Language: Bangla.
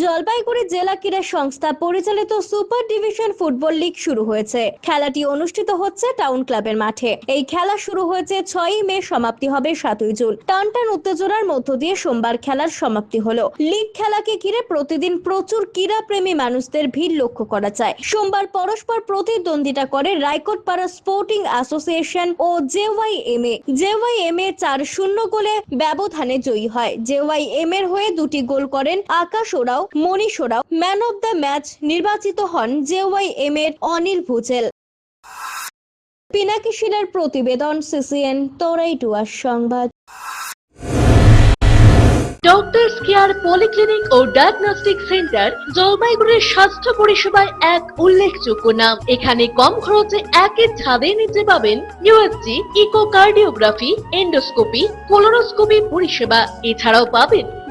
জলপাইগুড়ি জেলা ক্রীড়া সংস্থা পরিচালিত সুপার ডিভিশন ফুটবল লীগ শুরু হয়েছে। খেলাটি অনুষ্ঠিত হচ্ছে টাউন ক্লাবের মাঠে। এই খেলা শুরু হয়েছে ছয়ই মে, সমাপ্তি হবে সাতই জুন। টান টান উত্তেজনার মধ্য দিয়ে সোমবার খেলার সমাপ্তি হলো। লিগ খেলাকে ঘিরে প্রতিদিন প্রচুর ক্রীড়া প্রেমী মানুষদের ভিড় লক্ষ্য করা যায়। সোমবার পরস্পর প্রতিদ্বন্দ্বিতা করে রায়কোটপাড়া স্পোর্টিং অ্যাসোসিয়েশন ও জেওয়াইএমএ। জেওয়াইএমএ চার শূন্য গোলে ব্যবধানে জয়ী হয়। জেওয়াইএম এর হয়ে দুটি গোল করেন আকাশ ওরাও। মনীষ ওরাও ম্যান অব দ্য ম্যাচ নির্বাচিত হন জেওয়াইএম এর অনিল ভুজেল। পিনাকি প্রতিবেদন, সিসিএন, তোরাইটুয়ার সংবাদ। ডক্টরস কেয়ার পলিক্লিনিক ও ডায়াগনস্টিক সেন্টার জলপাইগুড়ির স্বাস্থ্য পরিষেবায় এক উল্লেখযোগ্য নাম। এখানে কম খরচে একের ছাদে নিতে পাবেন ইউএসজি ইকোকার্ডিওগ্রাফি এন্ডোস্কোপি কোলোনোস্কোপি পরিষেবা। এছাড়াও পাবেন